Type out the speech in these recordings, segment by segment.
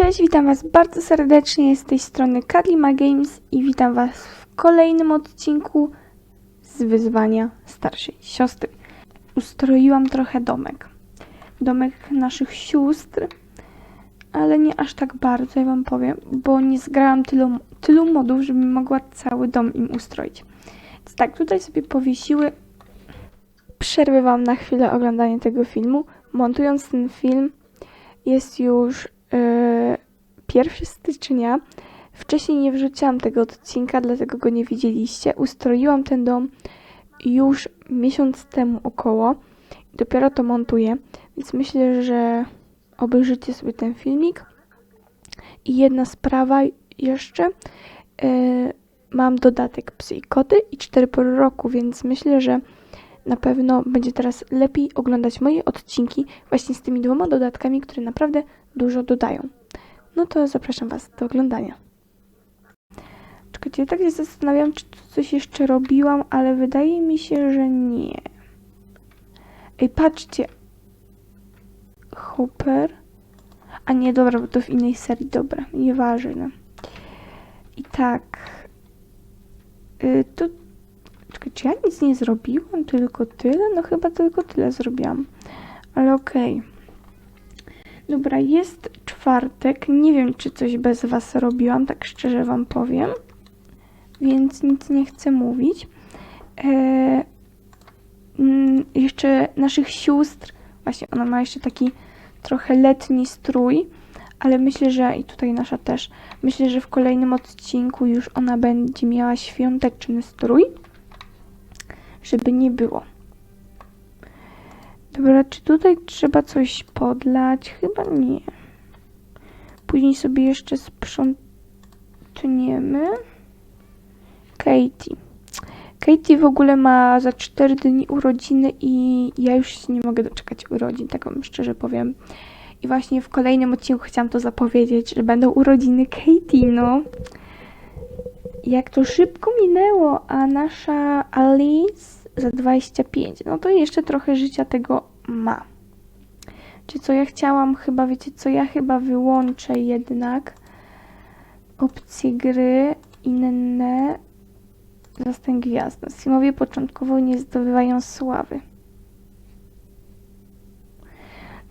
Cześć, witam Was bardzo serdecznie z tej strony Kadlima Games i witam Was w kolejnym odcinku z wyzwania starszej siostry. Ustroiłam trochę domek. Domek naszych sióstr, ale nie aż tak bardzo, ja Wam powiem, bo nie zgrałam tylu, tylu modów, żebym mogła cały dom im ustroić. Więc tak, tutaj sobie powiesiły. Przerwę Wam na chwilę oglądanie tego filmu. Montując ten film, jest już 1 stycznia. Wcześniej nie wrzuciłam tego odcinka, dlatego go nie widzieliście. Ustroiłam ten dom już miesiąc temu około. Dopiero to montuję, więc myślę, że obejrzycie sobie ten filmik. I jedna sprawa jeszcze. e, mam dodatek psy i koty i 4 pory roku, więc myślę, że na pewno będzie teraz lepiej oglądać moje odcinki właśnie z tymi dwoma dodatkami, które naprawdę dużo dodają. No to zapraszam Was do oglądania. Czekajcie, tak się zastanawiam, czy coś jeszcze robiłam, ale wydaje mi się, że nie. Ej, patrzcie. Hopper. A nie, dobra, bo to w innej serii, dobra, nieważne. I tak. Y, tu Czekaj, czy ja nic nie zrobiłam? Tylko tyle? No chyba tylko tyle zrobiłam. Ale okej. Dobra, jest czwartek. Nie wiem, czy coś bez was robiłam, tak szczerze wam powiem. Więc nic nie chcę mówić. Eee, jeszcze naszych sióstr. Właśnie, ona ma jeszcze taki trochę letni strój. Ale myślę, że i tutaj nasza też. Myślę, że w kolejnym odcinku już ona będzie miała świąteczny strój żeby nie było. Dobra, czy tutaj trzeba coś podlać? Chyba nie. Później sobie jeszcze sprzątniemy. Katie. Katie w ogóle ma za 4 dni urodziny i ja już się nie mogę doczekać urodzin, tak wam szczerze powiem. I właśnie w kolejnym odcinku chciałam to zapowiedzieć, że będą urodziny Katie, no. Jak to szybko minęło, a nasza Alice za 25. No to jeszcze trochę życia tego ma. Czy co ja chciałam chyba, wiecie co, ja chyba wyłączę jednak opcje gry inne Zastań gwiazd. Simowie początkowo nie zdobywają sławy.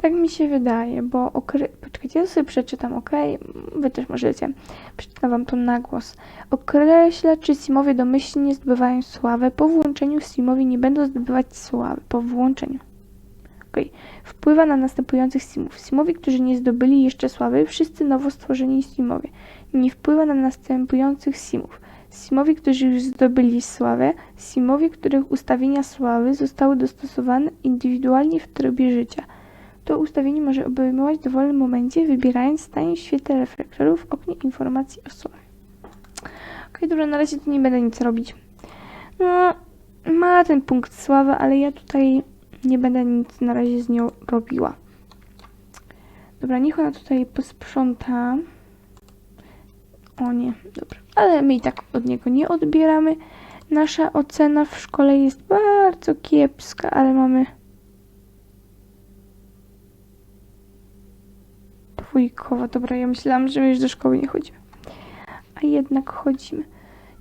Tak mi się wydaje, bo okre... Poczekajcie, ja sobie przeczytam, ok? Wy też możecie. Przeczytam wam to na głos. Określa, czy Simowie domyślnie zdobywają sławę. Po włączeniu Simowie nie będą zdobywać sławy. Po włączeniu. Ok. Wpływa na następujących Simów. Simowie, którzy nie zdobyli jeszcze sławy, wszyscy nowo stworzeni Simowie. Nie wpływa na następujących Simów. Simowie, którzy już zdobyli sławę, Simowie, których ustawienia sławy zostały dostosowane indywidualnie w trybie życia. To ustawienie może obejmować w dowolnym momencie, wybierając stanie w świetle reflektorów w oknie informacji o sławie. Ok, dobra, na razie tu nie będę nic robić. No, ma ten punkt sławy, ale ja tutaj nie będę nic na razie z nią robiła. Dobra, niech ona tutaj posprząta. O nie, dobra. Ale my i tak od niego nie odbieramy. Nasza ocena w szkole jest bardzo kiepska, ale mamy dwójkowa. Dobra, ja myślałam, że już do szkoły nie chodzimy. A jednak chodzimy.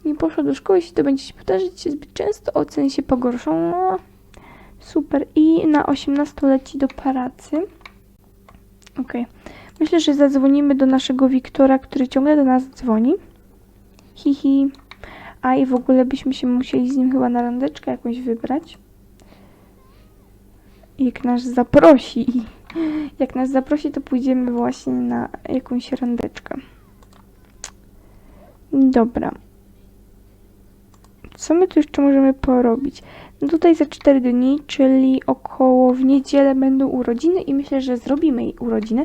Nie poszła do szkoły, jeśli to będzie się powtarzać się zbyt często, oceny się pogorszą. No, super. I na 18 leci do pracy. Ok. Myślę, że zadzwonimy do naszego Wiktora, który ciągle do nas dzwoni. Hihi. A i w ogóle byśmy się musieli z nim chyba na randeczkę jakąś wybrać. Jak nas zaprosi. Jak nas zaprosi, to pójdziemy właśnie na jakąś randeczkę. Dobra. Co my tu jeszcze możemy porobić? No tutaj za 4 dni, czyli około w niedzielę będą urodziny i myślę, że zrobimy jej urodziny.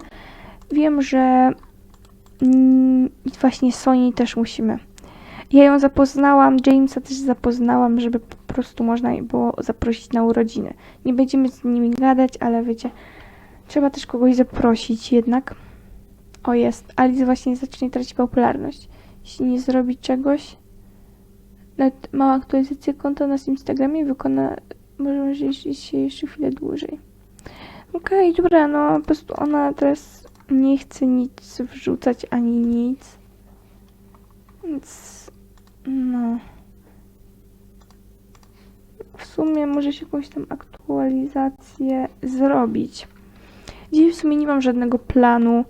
Wiem, że mm, właśnie Sony też musimy. Ja ją zapoznałam, Jamesa też zapoznałam, żeby po prostu można było zaprosić na urodziny. Nie będziemy z nimi gadać, ale wiecie, trzeba też kogoś zaprosić jednak. O jest, Alice właśnie zacznie tracić popularność. Jeśli nie zrobi czegoś, nawet mała aktualizacja konta na Instagramie wykona, może się jeszcze chwilę dłużej. Okej, dobra, no po prostu ona teraz nie chcę nic wrzucać ani nic. Więc no. W sumie może się jakąś tam aktualizację zrobić. Dzisiaj w sumie nie mam żadnego planu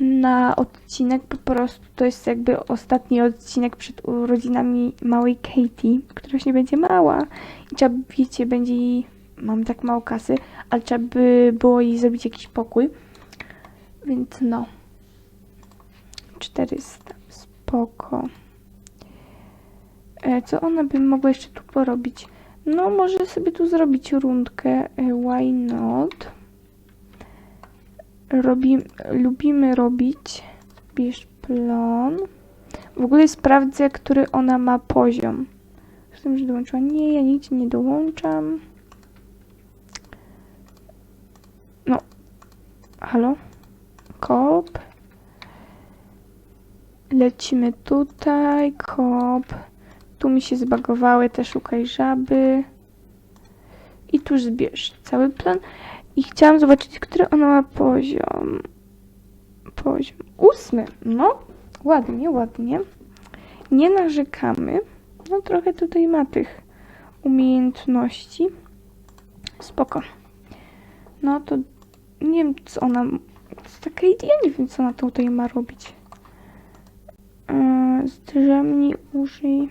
na odcinek, po prostu to jest jakby ostatni odcinek przed urodzinami małej Katie, która już nie będzie mała. I trzeba, wiecie, będzie jej, mam tak mało kasy, ale trzeba by było jej zrobić jakiś pokój. Więc no. 400, spoko. E, Co ona by mogła jeszcze tu porobić? No, może sobie tu zrobić rundkę. E, Why not? Robi, lubimy robić. Bierz plon. W ogóle sprawdzę, który ona ma poziom. Z tym, że dołączyła. Nie, ja nigdzie nie dołączam. No. Halo? Kop. Lecimy tutaj. Kop. Tu mi się zbagowały te szukaj żaby. I tu zbierz cały plan. I chciałam zobaczyć, który ona ma poziom. Poziom ósmy. No, ładnie, ładnie. Nie narzekamy. No trochę tutaj ma tych umiejętności. Spoko. No to nie wiem, co ona... To taka idea, nie wiem, co ona tutaj ma robić. Yy, zdrzemnij, użyj...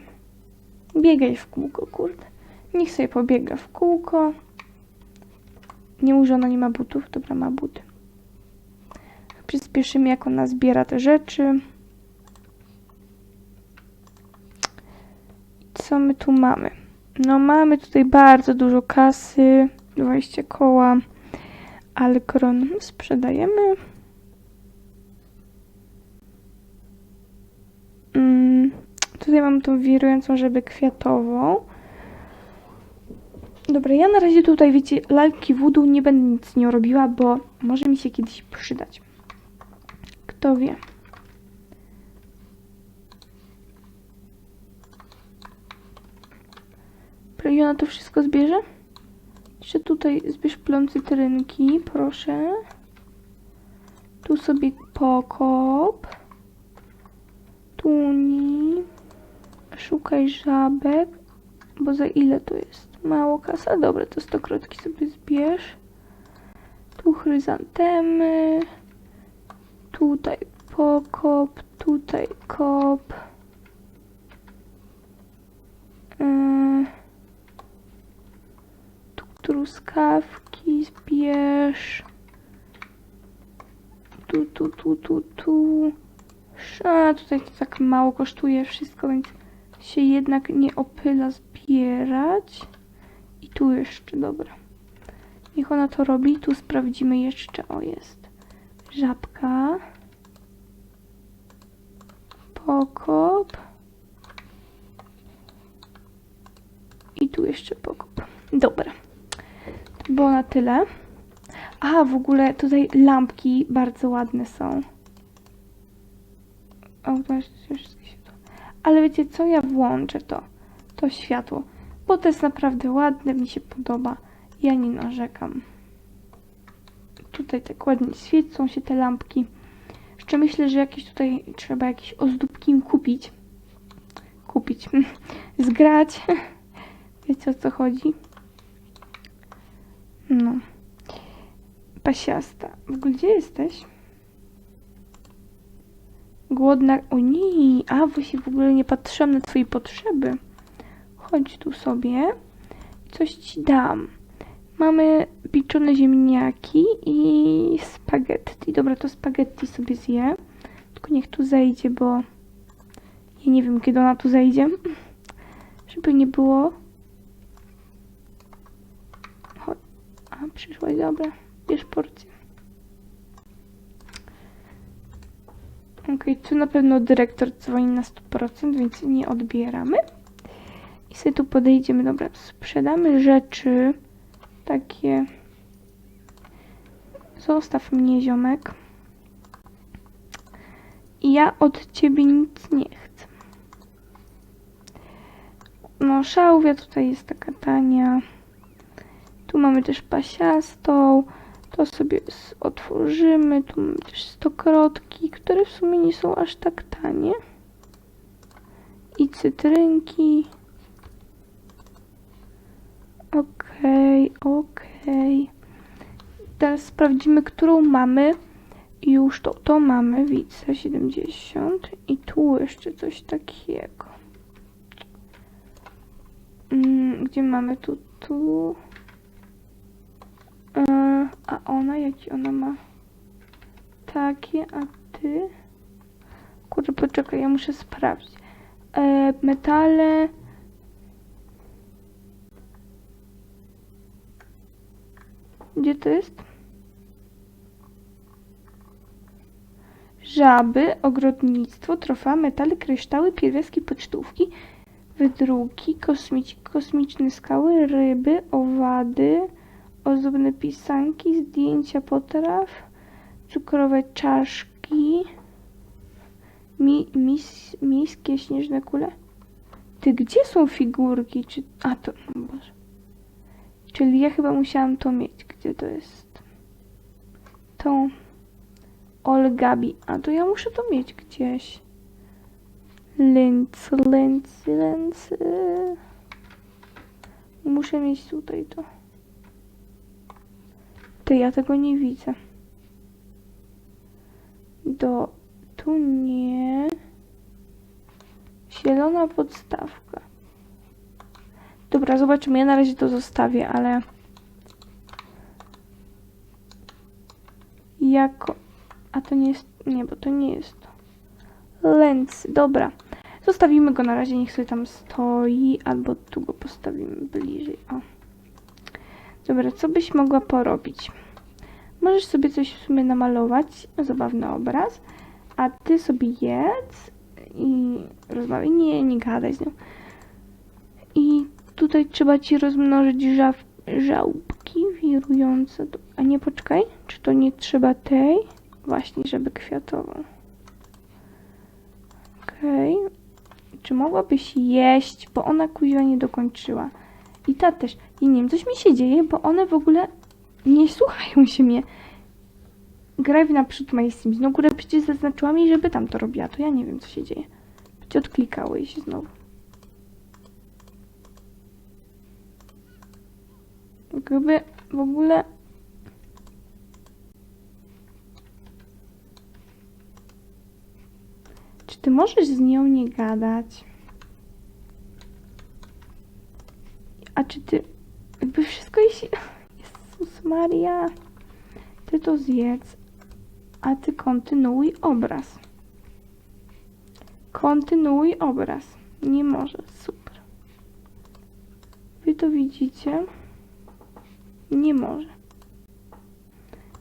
Biegaj w kółko, kurde. Niech sobie pobiega w kółko. Nie mówi, że ona nie ma butów. Dobra, ma buty. Przyspieszymy, jak ona zbiera te rzeczy. Co my tu mamy? No mamy tutaj bardzo dużo kasy. 20 koła. Alkron sprzedajemy. Mm, tutaj mam tą wirującą żebę kwiatową. Dobra, ja na razie tutaj, wiecie, lalki voodoo nie będę nic z nią robiła, bo może mi się kiedyś przydać. Kto wie. Dobra, i ona to wszystko zbierze? Jeszcze tutaj zbierz plon cytrynki, proszę. Tu sobie pokop. Tuni. Szukaj żabek. Bo za ile to jest? Mało kasa? Dobra, to stokrotki sobie zbierz. Tu chryzantemy. Tutaj pokop. Tutaj kop. Yy. Tu truskawki zbierz. Tu, tu, tu, tu, tu. A, tutaj to tak mało kosztuje wszystko, więc się jednak nie opyla zbierać. Tu jeszcze, dobra. Niech ona to robi. Tu sprawdzimy jeszcze. O, jest. Żabka. Pokop. I tu jeszcze pokop. Dobra. To było na tyle. A, w ogóle tutaj lampki bardzo ładne są. Automatycznie wszystkie światło. Ale wiecie co? Ja włączę to. To światło. Bo to jest naprawdę ładne, mi się podoba. Ja nie narzekam. Tutaj tak ładnie świecą się te lampki. Jeszcze myślę, że jakieś tutaj trzeba jakieś ozdóbki im kupić. Kupić. Zgrać. Wiecie o co chodzi? No. Pasiasta. W ogóle gdzie jesteś? Głodna. O nie, a właśnie w ogóle nie patrzyłam na twoje potrzeby. Chodź tu sobie. Coś ci dam. Mamy pieczone ziemniaki i spaghetti. Dobra, to spaghetti sobie zje. Tylko niech tu zejdzie, bo ja nie wiem, kiedy ona tu zejdzie. Żeby nie było. Chodź. A, przyszłaś, dobra. Bierz porcję. Okej, tu na pewno dyrektor dzwoni na 100%, więc nie odbieramy. I sobie tu podejdziemy, dobra, sprzedamy rzeczy takie. Zostaw mnie, ziomek. I ja od ciebie nic nie chcę. No, szałwia tutaj jest taka tania. Tu mamy też pasiastą. To sobie otworzymy. Tu mamy też stokrotki, które w sumie nie są aż tak tanie. I cytrynki. Okej, okej. Teraz sprawdzimy, którą mamy. Już to, to mamy, widzę, 70. I tu jeszcze coś takiego. Mm, gdzie mamy tu, tu. E, a ona, jaki ona ma? Takie, a ty? Kurde, poczekaj, ja muszę sprawdzić. E, metale. Gdzie to jest? Żaby, ogrodnictwo, trofea, metale, kryształy, pierwiastki, pocztówki, wydruki, kosmici, kosmiczne skały, ryby, owady, ozdobne pisanki, zdjęcia potraw, cukrowe czaszki, mi, mis, miejskie śnieżne kule. Ty, gdzie są figurki? Czy... A, to... Boże. Czyli ja chyba musiałam to mieć. Gdzie to jest? To... Olgabi. A, to ja muszę to mieć gdzieś. Lęcy, lęcy, lęcy. Muszę mieć tutaj to. Ty, ja tego nie widzę. Do... Tu nie. Zielona podstawka. Dobra, zobaczymy. Ja na razie to zostawię, ale... Jako... A to nie jest... Nie, bo to nie jest. Lens. Dobra. Zostawimy go na razie, niech sobie tam stoi, albo tu go postawimy bliżej. O. Dobra, co byś mogła porobić? Możesz sobie coś w sumie namalować, zabawny obraz, a ty sobie jedz i rozmawiaj. Nie, nie gadaj z nią. I tutaj trzeba ci rozmnożyć żaw, żałbki wirujące. A nie, poczekaj, czy to nie trzeba tej? Właśnie, żeby kwiatową. Okej. Czy mogłabyś jeść, bo ona kuźwa nie dokończyła. I ta też. I nie wiem, coś mi się dzieje, bo one w ogóle nie słuchają się mnie. Graj naprzód My Sims. No górę przecież zaznaczyła mi, żeby tam to robiła. To ja nie wiem, co się dzieje. Ci odklikały się znowu. Jakby w ogóle... Czy ty możesz z nią nie gadać? A czy ty... Jakby wszystko jeśli... Jezus Maria. Ty to zjedz. A ty kontynuuj obraz. Kontynuuj obraz. Nie może. Super. Wy to widzicie? Nie może.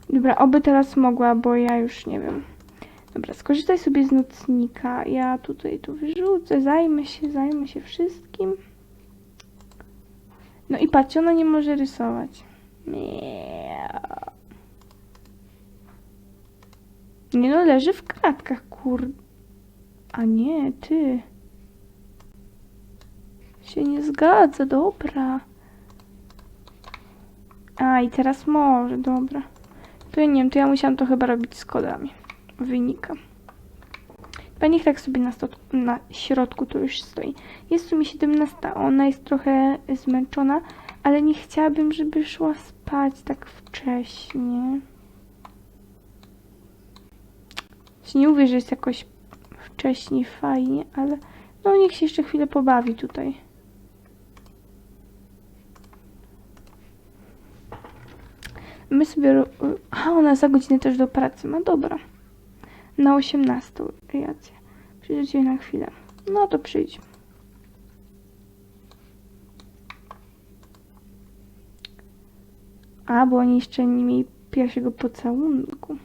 Dobra, oby teraz mogła, bo ja już nie wiem. Dobra, skorzystaj sobie z nocnika. Ja tutaj to wyrzucę, zajmę się, zajmę się wszystkim. No i patrzcie, ona nie może rysować. Nie no, leży w kratkach, kur... A nie, ty. Się nie zgadza, dobra. A, i teraz może, dobra. To ja nie wiem, to ja musiałam to chyba robić z kodami. Wynika. Chyba niech tak sobie na, na środku to już stoi. Jest w sumie 17, ona jest trochę zmęczona, ale nie chciałabym, żeby szła spać tak wcześnie. Nie mówię, że jest jakoś wcześniej fajnie, ale no niech się jeszcze chwilę pobawi tutaj. My sobie... A, ona za godzinę też do pracy ma, dobra. Na 18, racja. Przyjdziecie na chwilę. No to przyjdź. A, bo oni jeszcze nie mieli pierwszego pocałunku.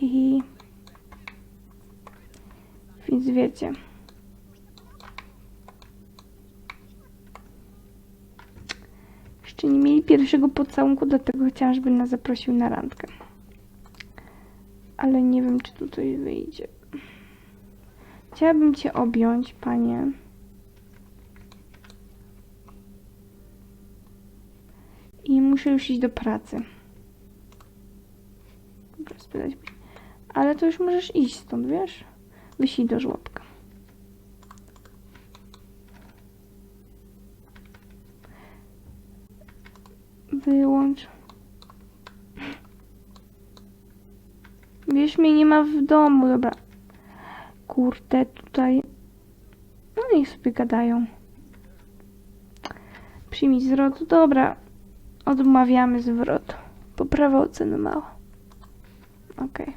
I... Więc wiecie. Jeszcze nie mieli pierwszego pocałunku, dlatego chciałam, żeby nas zaprosił na randkę. Ale nie wiem, czy tutaj wyjdzie. Chciałabym cię objąć, panie. I muszę już iść do pracy. Dobra, spytać. Ale to już możesz iść stąd, wiesz? Wyślij do żłobka. Wyłącz. Wiesz, mnie nie ma w domu, dobra. Kurde, tutaj... No niech sobie gadają. Przyjmij zwrot. Dobra. Odmawiamy zwrotu. Poprawa oceny mała. Okej.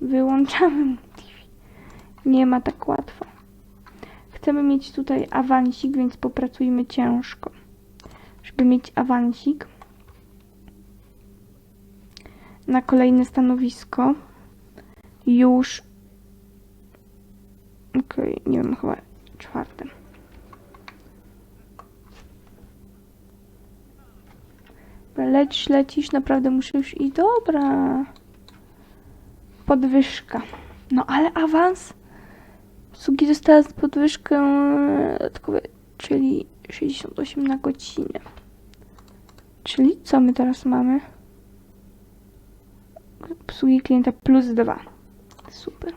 Wyłączamy TV. Nie ma tak łatwo. Chcemy mieć tutaj awansik, więc popracujmy ciężko. Żeby mieć awansik na kolejne stanowisko. Już. Okej, nie wiem, chyba czwarte. Lecisz, lecisz, naprawdę już i dobra. Podwyżka. No ale awans. Sugi dostała podwyżkę dodatkowe, czyli 68 na godzinę. Czyli co my teraz mamy? Obsługi klienta plus 2. Super.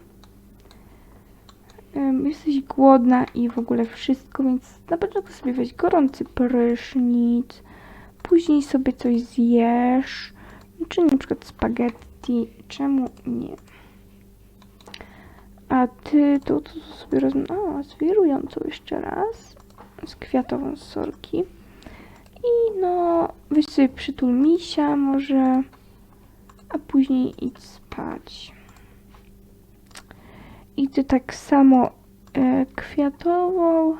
Jesteś głodna i w ogóle wszystko, więc na początku sobie weź gorący prysznic, później sobie coś zjesz, czy na przykład spaghetti, czemu nie? A ty to, to sobie roz... A, z wirującą jeszcze raz, z kwiatową z sorki. I no, weź sobie przytul misia może, a później idź spać. I ty tak samo e, kwiatową.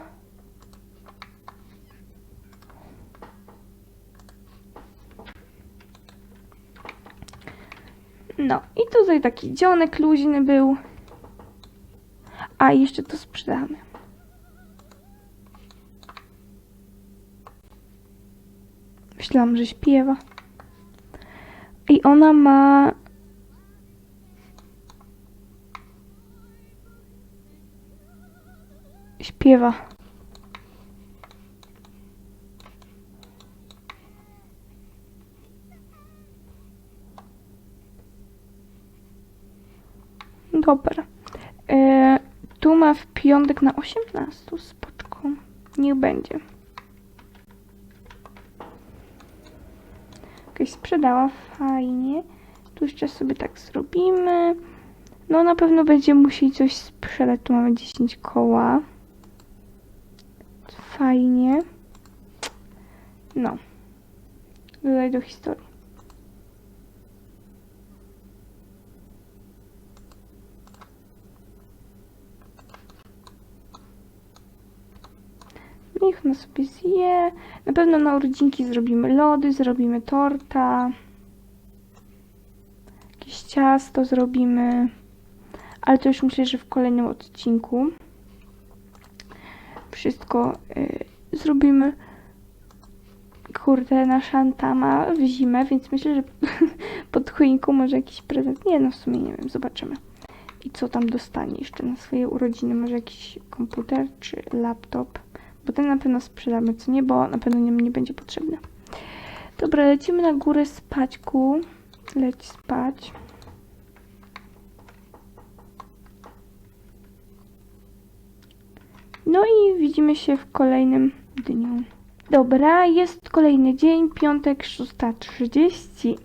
No i tutaj taki dzionek luźny był. A jeszcze to sprzedamy. Myślałam, że śpiewa. I ona ma. Śpiewa. Dobra. E, tu ma w piątek na 18. Spoczką. Niech będzie. Okej, sprzedała. Fajnie. Tu jeszcze sobie tak zrobimy. No na pewno będziemy musieli coś sprzedać. Tu mamy 10 koła. Fajnie. No. Dodaj do historii. Niech ona sobie zje. Na pewno na urodzinki zrobimy lody, zrobimy torta. Jakieś ciasto zrobimy. Ale to już myślę, że w kolejnym odcinku. Wszystko y, zrobimy. Kurde, nasza Anta ma w zimę, więc myślę, że pod choinką może jakiś prezent. Nie, no w sumie nie wiem, zobaczymy. I co tam dostanie jeszcze na swoje urodziny? Może jakiś komputer czy laptop? Bo ten na pewno sprzedamy, co nie, bo na pewno nie, nie będzie potrzebny. Dobra, lecimy na górę spać, ku. Leć spać. No i widzimy się w kolejnym dniu. Dobra, jest kolejny dzień, piątek, 6.30.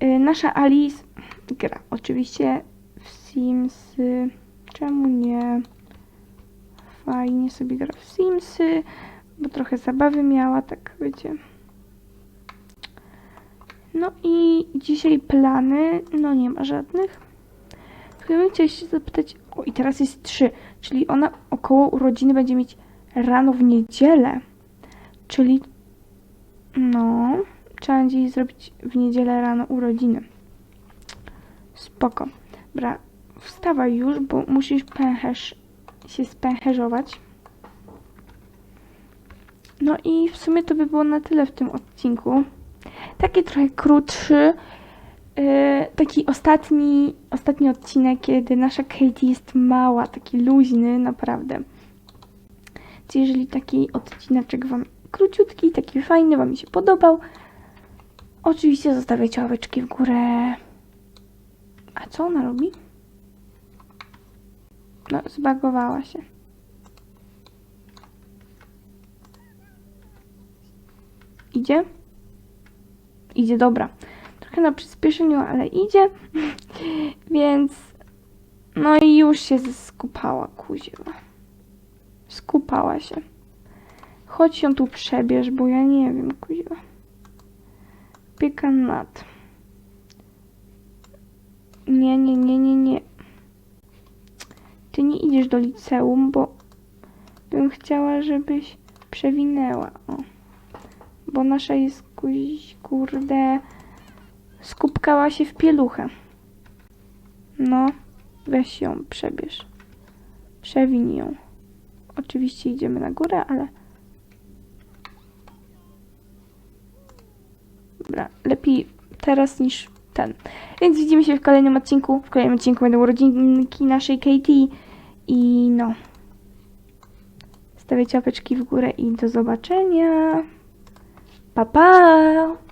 Yy, nasza Alice gra oczywiście w Simsy. Czemu nie? Fajnie sobie gra w Simsy, bo trochę zabawy miała, tak wiecie. No i dzisiaj plany, no nie ma żadnych. Tylko chciałam się zapytać, o i teraz jest 3, czyli ona około urodziny będzie mieć rano w niedzielę. Czyli, no, trzeba będzie jej zrobić w niedzielę rano urodziny. Spoko. Dobra, wstawaj już, bo musisz pęcherz się spęcherzować. No i w sumie to by było na tyle w tym odcinku. Taki trochę krótszy, yy, taki ostatni, ostatni odcinek, kiedy nasza Katie jest mała, taki luźny, naprawdę. Więc jeżeli taki odcineczek Wam króciutki, taki fajny, Wam się podobał. Oczywiście zostawiajcie ławeczki w górę. A co ona robi? No, zbagowała się. Idzie? Idzie, dobra. Trochę na przyspieszeniu, ale idzie. Więc. No i już się skupała, kuziwa. Skupała się. Chodź ją tu przebierz, bo ja nie wiem, kuziwa. Pieka nad. Nie, nie, nie, nie, nie. Ty nie idziesz do liceum, bo bym chciała, żebyś przewinęła. O. Bo nasza jest kuś, kurde, skupkała się w pieluchę. No, weź ją, przebierz. Przewin ją. Oczywiście idziemy na górę, ale... Dobra, lepiej teraz niż ten. Więc widzimy się w kolejnym odcinku. W kolejnym odcinku będą urodzinki naszej Katie. I no. Stawiajcie łapeczki w górę i do zobaczenia. Pa, pa!